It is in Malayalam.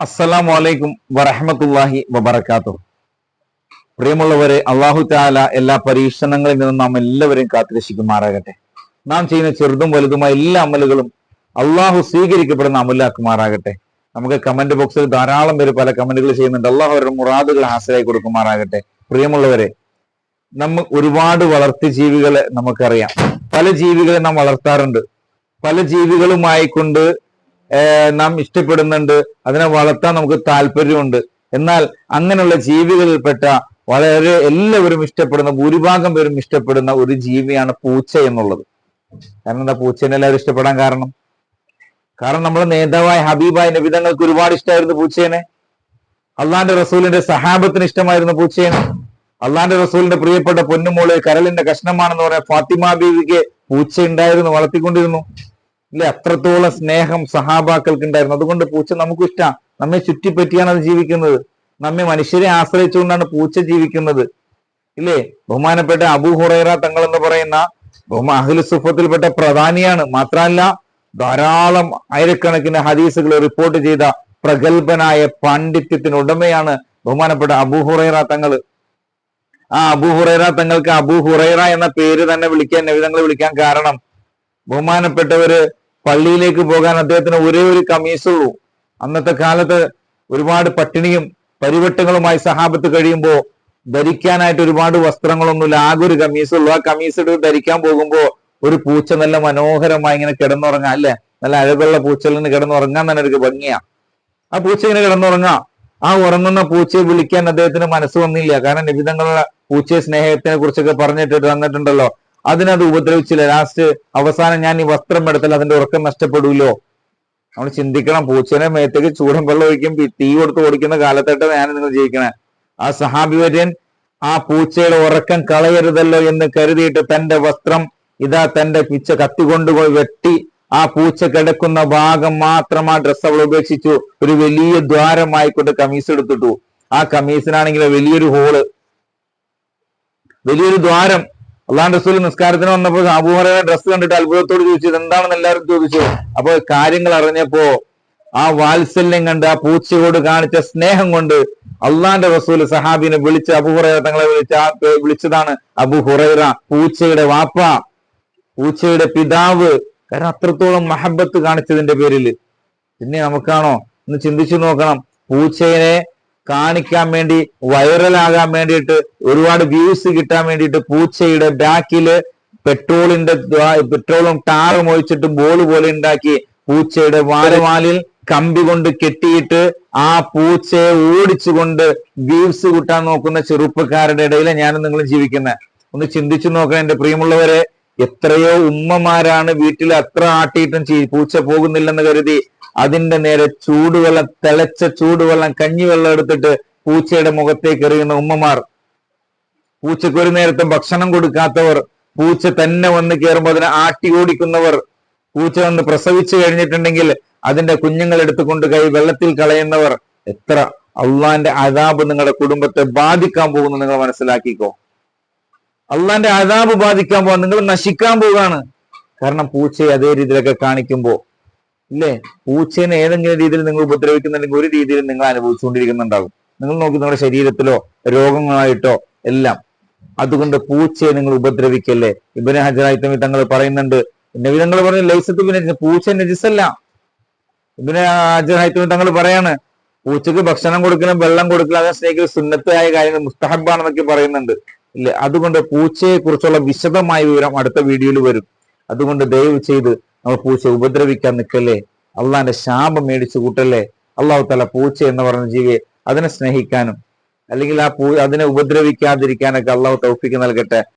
അസ്സലാമു അലൈക്കും വറഹമത്തല്ലാഹി വബർക്കാത്തു പ്രിയമുള്ളവരെ അള്ളാഹു താല എല്ലാ പരീക്ഷണങ്ങളിൽ നിന്നും നാം എല്ലാവരെയും കാത്തിരക്ഷിക്കുമാറാകട്ടെ. നാം ചെയ്യുന്ന ചെറുതും വലുതുമായ എല്ലാ അമലുകളും അള്ളാഹു സ്വീകരിക്കപ്പെടുന്ന അമലാക്കുമാറാകട്ടെ. നമുക്ക് കമന്റ് ബോക്സിൽ ധാരാളം പേര് പല കമന്റുകൾ ചെയ്യുന്നുണ്ട്. അള്ളാഹു അവരുടെ മുറാദുകൾ ഹാസരായി കൊടുക്കുമാറാകട്ടെ. പ്രിയമുള്ളവരെ നമ്മ ഒരുപാട് വളർത്തു ജീവികളെ നമുക്കറിയാം. പല ജീവികളെ നാം വളർത്താറുണ്ട്. പല ജീവികളുമായി കൊണ്ട് നാം ഇഷ്ടപ്പെടുന്നുണ്ട്. അതിനെ വളർത്താൻ നമുക്ക് താല്പര്യമുണ്ട്. എന്നാൽ അങ്ങനെയുള്ള ജീവികളിൽപ്പെട്ട വളരെ എല്ലാവരും ഇഷ്ടപ്പെടുന്ന ഭൂരിഭാഗം പേരും ഇഷ്ടപ്പെടുന്ന ഒരു ജീവിയാണ് പൂച്ച എന്നുള്ളത്. കാരണം എന്താ? പൂച്ചേനെ എല്ലാവരും ഇഷ്ടപ്പെടാൻ കാരണം? കാരണം നമ്മുടെ നേതാവായ ഹബീബായ നബിതങ്ങൾക്ക് ഒരുപാട് ഇഷ്ടമായിരുന്നു പൂച്ചേനെ. അള്ളാന്റെ റസൂലിന്റെ സഹാബത്തിന് ഇഷ്ടമായിരുന്നു പൂച്ചേനെ. അള്ളാന്റെ റസൂലിന്റെ പ്രിയപ്പെട്ട പൊന്നുമോൾ കരലിന്റെ കഷ്ണമാണെന്ന് പറയാൻ ഫാത്തിമ ബീവിക്ക് പൂച്ച ഉണ്ടായിരുന്നു വളർത്തിക്കൊണ്ടിരുന്നു. ഇല്ല അത്രത്തോളം സ്നേഹം സഹാബാക്കൾക്ക് ഉണ്ടായിരുന്നു അതുകൊണ്ട് പൂച്ച നമുക്കും ഇഷ്ടമാണ് നമ്മെ ചുറ്റിപ്പറ്റിയാണ് അത് ജീവിക്കുന്നത്. നമ്മെ മനുഷ്യരെ ആശ്രയിച്ചുകൊണ്ടാണ് പൂച്ച ജീവിക്കുന്നത്. ഇല്ലേ? ബഹുമാനപ്പെട്ട അബു ഹുറൈറ തങ്ങൾ എന്ന് പറയുന്ന ബഹുമാ സുഫത്തിൽപ്പെട്ട പ്രധാനിയാണ്. മാത്രമല്ല ധാരാളം ആയിരക്കണക്കിന് ഹദീസുകൾ റിപ്പോർട്ട് ചെയ്ത പ്രഗത്ഭനായ പാണ്ഡിത്യത്തിന് ഉടമയാണ് ബഹുമാനപ്പെട്ട അബു ഹുറൈറ തങ്ങൾ ആ അബു ഹുറൈറ തങ്ങൾക്ക് അബു ഹുറൈറ എന്ന പേര് തന്നെ വിളിക്കാൻ നബിതങ്ങൾ വിളിക്കാൻ കാരണം ബഹുമാനപ്പെട്ടവര് പള്ളിയിലേക്ക് പോകാൻ അദ്ദേഹത്തിന് ഒരേ ഒരു കമ്മീസുള്ളൂ അന്നത്തെ കാലത്ത് ഒരുപാട് പട്ടിണിയും പരിവട്ടങ്ങളുമായി സഹാബത്ത് കഴിയുമ്പോൾ ധരിക്കാനായിട്ട് ഒരുപാട് വസ്ത്രങ്ങളൊന്നുമില്ല. ആകെ ഒരു കമ്മീസുള്ളൂ ആ കമ്മീസ് എടുത്ത് ധരിക്കാൻ പോകുമ്പോൾ ഒരു പൂച്ച നല്ല മനോഹരമായി ഇങ്ങനെ കിടന്നുറങ്ങാം അല്ലെ? നല്ല അഴകുള്ള പൂച്ചയിൽ നിന്ന് കിടന്നുറങ്ങാൻ തന്നെ ഒരു ഭംഗിയാ. ആ പൂച്ച ഇങ്ങനെ കിടന്നുറങ്ങാം. ആ ഉറങ്ങുന്ന പൂച്ചയെ വിളിക്കാൻ അദ്ദേഹത്തിന് മനസ്സ് വന്നില്ല. കാരണം നിബിധങ്ങളുള്ള പൂച്ചയെ സ്നേഹത്തിനെ കുറിച്ചൊക്കെ പറഞ്ഞിട്ട് തന്നിട്ടുണ്ടല്ലോ. അതിനത് ഉപദ്രവിച്ചില്ല. ലാസ്റ്റ് അവസാനം ഞാൻ ഈ വസ്ത്രം എടുത്താൽ അതിന്റെ ഉറക്കം നഷ്ടപ്പെടൂലോ? നമ്മൾ ചിന്തിക്കണം. പൂച്ചേനെ മേത്തേക്ക് ചൂടൻ വെള്ളം ഒഴിക്കും. തീ കൊടുത്ത് ഓടിക്കുന്ന കാലത്തായിട്ട് ഞാൻ നിങ്ങൾ ജീവിക്കണേ. ആ സഹാബി വര്യൻ ആ പൂച്ചയുടെ ഉറക്കം കളയരുതല്ലോ എന്ന് കരുതിയിട്ട് തന്റെ വസ്ത്രം ഇതാ തന്റെ പിച്ച കത്തി കൊണ്ടുപോയി വെട്ടി ആ പൂച്ച കിടക്കുന്ന ഭാഗം മാത്രം ആ ഡ്രസ്സ് അവൾ ഉപേക്ഷിച്ചു. ഒരു വലിയ ദ്വാരമായിക്കൊണ്ട് കമീസ് എടുത്തിട്ടു. ആ കമീസിനാണെങ്കിൽ വലിയൊരു ഹോൾ വലിയൊരു ദ്വാരം. അള്ളാഹ് റസൂൽ നിസ്കാരത്തിന് വന്നപ്പോൾ അബൂഹറയുടെ ഡ്രസ്സ് കണ്ടിട്ട് അത്ഭുതത്തോട് ചോദിച്ചു ഇത് എന്താണെന്ന് എല്ലാവരും ചോദിച്ചു? അപ്പോൾ കാര്യങ്ങൾ അറിഞ്ഞപ്പോ ആ വാത്സല്യം കണ്ട് ആ പൂച്ചയോട് കാണിച്ച സ്നേഹം കൊണ്ട് അള്ളാന്റെ റസൂൽ സഹാബിനെ വിളിച്ച് അബുഹുറൈറ തങ്ങളെ വിളിച്ച വിളിച്ചതാണ് അബുഹുറൈറ പൂച്ചയുടെ വാപ്പ പൂച്ചയുടെ പിതാവ്. കാരണം അത്രത്തോളം മഹബത്ത് കാണിച്ചതിന്റെ പേരിൽ പിന്നെ നമുക്കാണോ? ഒന്ന് ചിന്തിച്ചു നോക്കണം. പൂച്ചയെ കാണിക്കാൻ വേണ്ടി വൈറലാകാൻ വേണ്ടിയിട്ട് ഒരുപാട് വ്യൂസ് കിട്ടാൻ വേണ്ടിയിട്ട് പൂച്ചയുടെ ബാക്കിൽ പെട്രോളിന്റെ പെട്രോളും ടാറും ഒഴിച്ചിട്ട് ബോൾ പോലെ ഉണ്ടാക്കി പൂച്ചയുടെ വാരവാലിൽ കമ്പി കൊണ്ട് കെട്ടിയിട്ട് ആ പൂച്ചയെ ഓടിച്ചുകൊണ്ട് വ്യൂസ് കിട്ടാൻ നോക്കുന്ന ചെറുപ്പക്കാരുടെ ഇടയിലെ ഞാനും നിങ്ങളും ജീവിക്കുന്നത് ഒന്ന് ചിന്തിച്ചു നോക്കണം എന്റെ പ്രിയമുള്ളവരെ എത്രയോ ഉമ്മമാരാണ് വീട്ടിൽ അത്ര ആട്ടിയിട്ടും പൂച്ച പോകുന്നില്ലെന്ന് കരുതി. അതിന്റെ നേരെ ചൂടുവെള്ളം തിളച്ച ചൂടുവെള്ളം കഞ്ഞിവെള്ളം എടുത്തിട്ട് പൂച്ചയുടെ മുഖത്തേക്ക് എറിയുന്ന ഉമ്മമാർ. പൂച്ചയ്ക്ക് ഒരു നേരത്തും ഭക്ഷണം കൊടുക്കാത്തവർ പൂച്ച തന്നെ വന്ന് കയറുമ്പോൾ അതിനെ ആട്ടി ഓടിക്കുന്നവർ. പൂച്ച വന്ന് പ്രസവിച്ചു കഴിഞ്ഞിട്ടുണ്ടെങ്കിൽ അതിന്റെ കുഞ്ഞുങ്ങൾ എടുത്തുകൊണ്ട് കൈ വെള്ളത്തിൽ കളയുന്നവർ. എത്ര അള്ളാന്റെ അതാബ് നിങ്ങളുടെ കുടുംബത്തെ ബാധിക്കാൻ പോകുന്നു നിങ്ങൾ മനസ്സിലാക്കിക്കോ. അള്ളാന്റെ അതാബ് ബാധിക്കാൻ പോകാൻ നിങ്ങൾ നശിക്കാൻ പോവുകയാണ് കാരണം പൂച്ചയെ അതേ രീതിയിലൊക്കെ കാണിക്കുമ്പോ ഇല്ലേ പൂച്ചേനെ ഏതെങ്കിലും രീതിയിൽ നിങ്ങൾ ഉപദ്രവിക്കുന്നുണ്ടെങ്കിൽ ഒരു രീതിയിൽ നിങ്ങൾ അനുഭവിച്ചുകൊണ്ടിരിക്കുന്നുണ്ടാകും. നിങ്ങൾ നോക്കി നിങ്ങളുടെ ശരീരത്തിലോ രോഗങ്ങളായിട്ടോ എല്ലാം. അതുകൊണ്ട് പൂച്ചയെ നിങ്ങൾ ഉപദ്രവിക്കല്ലേ? ഇബിന് ഹജറായി തങ്ങൾ പറയുന്നുണ്ട്. നബി തങ്ങൾ പറഞ്ഞു ലൈസത്ത് പിന്നെ പൂച്ച നജിസല്ല ഇബിന് ഹജറായി തങ്ങൾ പറയാണ് പൂച്ചക്ക് ഭക്ഷണം കൊടുക്കലും വെള്ളം കൊടുക്കലും അതിനെ സ്നേഹിക്കൽ സുന്നത്തായ കാര്യങ്ങൾ മുസ്തഹബാണെന്നൊക്കെ പറയുന്നുണ്ട്. ഇല്ലേ? അതുകൊണ്ട് പൂച്ചയെ കുറിച്ചുള്ള വിശദമായ വിവരം അടുത്ത വീഡിയോയിൽ വരും. അതുകൊണ്ട് ദയവ് ചെയ്ത് നമ്മൾ പൂച്ച ഉപദ്രവിക്കാൻ നിൽക്കല്ലേ? അള്ളാന്റെ ശാപം മേടിച്ചു കൂട്ടല്ലേ? അള്ളാഹു തല പൂച്ച എന്ന് പറഞ്ഞ ജീവിയെ അതിനെ സ്നേഹിക്കാനും അല്ലെങ്കിൽ ആ പൂ അതിനെ ഉപദ്രവിക്കാതിരിക്കാനൊക്കെ അള്ളാഹു തൗഫിക്ക് നൽകട്ടെ.